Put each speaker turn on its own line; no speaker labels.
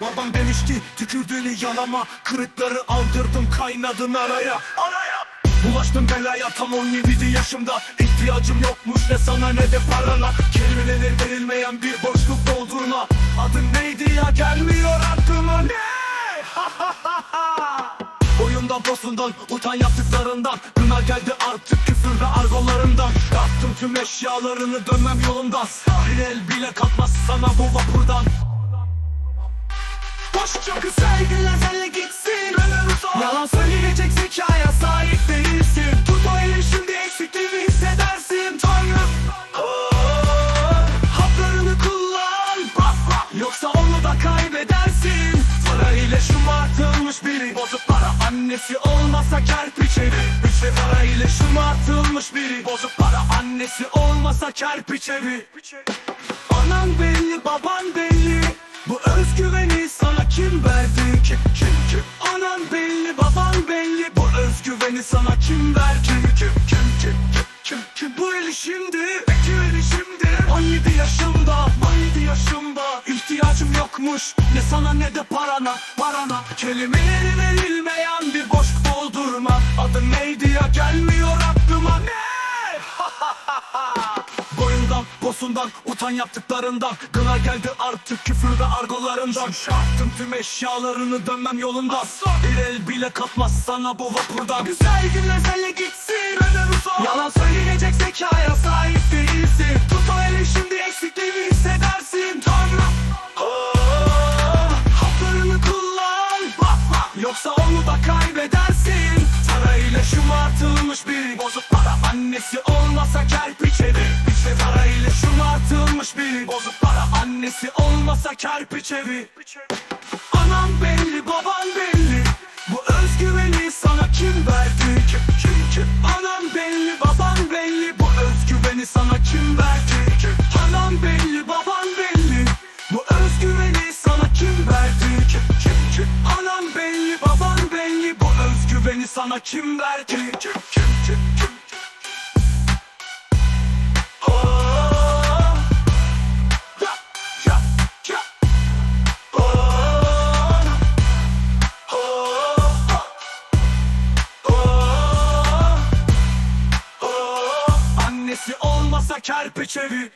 Babam demişti tükürdüğünü yalama Kırıkları aldırdım kaynadın araya. Araya. Bulaştım belaya tam 17 yaşımda. İhtiyacım yokmuş ne sana ne de parana. Kelimeleri verilmeyen bir boşluk doldurma Adın neydi ya gelmiyor aklıma. Ne? Oyundan posundan utan yaptıklarından Gına geldi artık küfür ve argolarından Yaktım tüm eşyalarını dönmem yolundan. Bir el bile kalkmaz sana bu vapurdan Çok sevgiler senle gitsin? Yalan söyleyecek zekaya sahip değilsin. Tut o eli şimdi eksikliğimi hissedersin. Tanrım Oh, Haplarını kullan. Yoksa onu da kaybedersin. Para ile şımartılmış biri Bozuk para annesi olmasa kerpiç evi Güçlü para ile şımartılmış biri Bozuk para annesi olmasa kerpiç evi Anan belli baban belli özgüveni sana kim verdi kim kim kim kim kim kim? Kim Bu eli şimdi Peki eli şimdi. 17 yaşımda 17 yaşımda. İhtiyacım yokmuş. Ne sana ne de parana parana. Kelimeleri verilmeyen bir boş doldurma Adın neydi ya? Gelmiyor aklıma. Ne Boyundan, posundan, utan yaptıklarından. Gına geldi artık küfür ve argolarından. Şarttım tüm eşyalarını dönmem yolundan. Bir el bile kapmaz sana bu vapurdan. Güzel günler senle gitsin Yalan söyleyecek zekaya sahip değilsin. Tut o eli şimdi eksikliğimi hissedersin. Tanrım Oh, Haplarını kullan. Yoksa onu da kaybedersin. Parayla şımartılmış bir bozuk para. Annesi olmasa kerpiç evi İşte parayla şımartılmış bir bozuk para. Annesi olmasa kerpiç evi Anam belli baban belli. Bu özgüveni sana kim verdi? Kim kim kim? Anam belli baban belli. Bu özgüveni sana kim verdi? Anam belli baban belli. Bu özgüveni sana kim verdi? Kim? Anam belli baban belli. Bu özgüveni sana kim verdi? Kim kim kim kim olmasa kerpiç evi